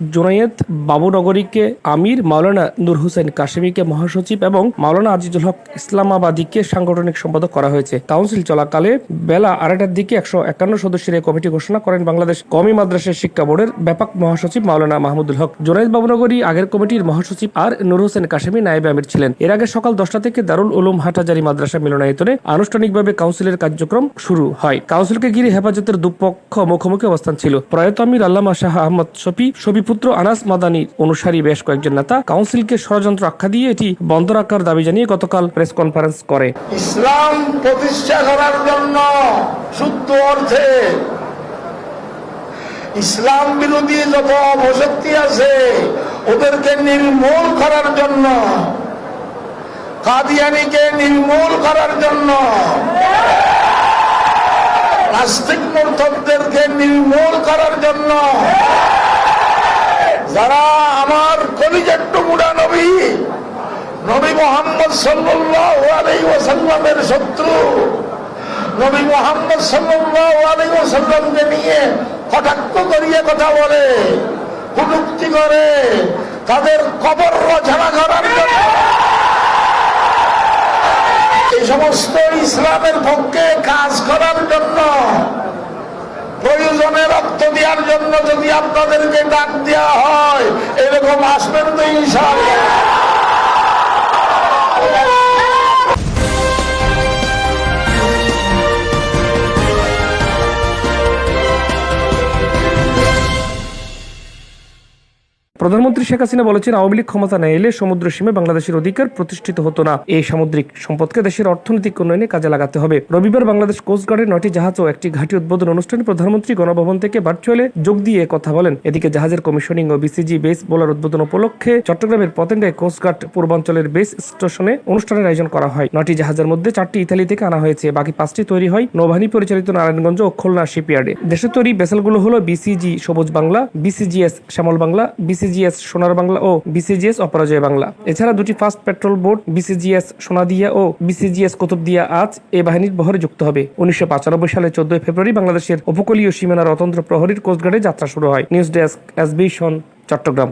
জোনায়েদ বাবুনগরীকে, আমির মাওলানা নূর হোসেন কাশেমিকে মহাসচিব এবং মাওলানা আজিজুল হক ইসলামাবাদীকে সাংগঠনিক সম্পাদক করা হয়েছে। কাউন্সিল চলাকালে বেলা আড়াইটার দিকে একশো একান্ন সদস্যের এই কমিটি ঘোষণা করেন বাংলাদেশ কমি মাদ্রাসা শিক্ষা বোর্ডের ব্যাপক মহাসচিব মাওলানা মাহমুদুল হক। জোনায়েদ বাবুনগরী আগের কমিটির মহাসচিব আর নূর হোসেন কাশেমি নায়েব আমির ছিলেন। এর আগে সকাল দশটা থেকে দারুল উলুম হাটাজারি মাদ্রাসা মিলনায়তনে আনুষ্ঠানিকভাবে কাউন্সিলের কার্যক্রম শুরু হয়। কাউন্সিলকে ঘিরে হেফাজতের দুপক্ষ মুখোমুখি অবস্থান ছিল। প্রয়াত আমির আল্লামা শাহ আহমদ শফি শফিপুত্র আনাস মাদানি অনুসারী বেশ কয়েকজন নেতা কাউন্সিলকে ষড়যন্ত্র আখ্যা দিয়ে এটি বন্ধ রাখার দাবি জানিয়ে গতকাল প্রেস কনফারেন্স করে। ইসলাম প্রতিষ্ঠা করার জন্য শুদ্ধ অর্থে ইসলাম বিরোধী যত অপশক্তি আছে, ওদেরকে নির্মূল করার জন্য, কাদিয়ানিকে নির্মূল করার জন্য নাস্তিক মূর্খদেরকে নির্মূল করার জন্য যারা আমার কলিজার টুকুরা নবী নবী মোহাম্মদ ওয়াসাল্লামের শত্রু, নবী মোহাম্মদ ওয়াসাল্লামকে নিয়ে কটাক্ষ করিয়ে কথা বলে, কুটুক্তি করে, তাদের কবর রচনা করার জন্য। এই সমস্ত ইসলামের পক্ষে কাজ করার জন্য প্রয়োজনে রক্ত দেওয়ার জন্য যদি আপনাদেরকে ডাক দেওয়া হয় এরকম আসবেন তো ইনশাআল্লাহ। প্রধানমন্ত্রী শেখ হাসিনা বলেছেন, আওয়ামী লীগ ক্ষমতা না এলে সমুদ্র সীমে বাংলাদেশের অধিকার প্রতিষ্ঠিত হতো না। এই সামুদ্রিক সম্পদকে দেশের অর্থনৈতিক উন্নয়নে কাজে লাগাতে হবে। রবিবার বাংলাদেশ কোস্টগার্ডের নয়টি জাহাজ ও একটি ঘাঁটি উদ্বোধন অনুষ্ঠানে প্রধানমন্ত্রী গণভবন থেকে ভার্চুয়ালে যোগ দিয়ে কথা বলেন। এদিকে জাহাজের কমিশনিং ও বিসিজি বেস বোলার উদ্বোধন উপলক্ষে চট্টগ্রামের পতেঙ্গায় কোস্টগার্ড পূর্বাঞ্চলের বেস স্টেশনে অনুষ্ঠানের আয়োজন করা হয়। নয়টি জাহাজের মধ্যে চারটি ইতালি থেকে আনা হয়েছে। বাকি পাঁচটি তৈরি হয় নৌবাহিনী পরিচালিত নারায়ণগঞ্জ ও খুলনা শিপইয়ার্ডে। দেশের তৈরি ভেসেলগুলো হলো বিসিজি সবুজ বাংলা, বিসিজিএস শ্যামল বাংলা বিসিজিএস সোনার বাংলা ও বিসিজিএস অপরাজয় বাংলা। এছাড়া দুটি fast patrol boat BCGS Sonadia ও বিসিজিএস কুতুবদিয়া আজ এ বাহিনীর বহরে যুক্ত হবে। উনিশশো পঁচানব্বই সালে চোদ্দই ফেব্রুয়ারি বাংলাদেশের উপকূলীয় সীমানার অতন্ত্র প্রহরীর কোস্টগার্ডে যাত্রা শুরু হয়। নিউজ ডেস্ক এসবিশন চট্টগ্রাম।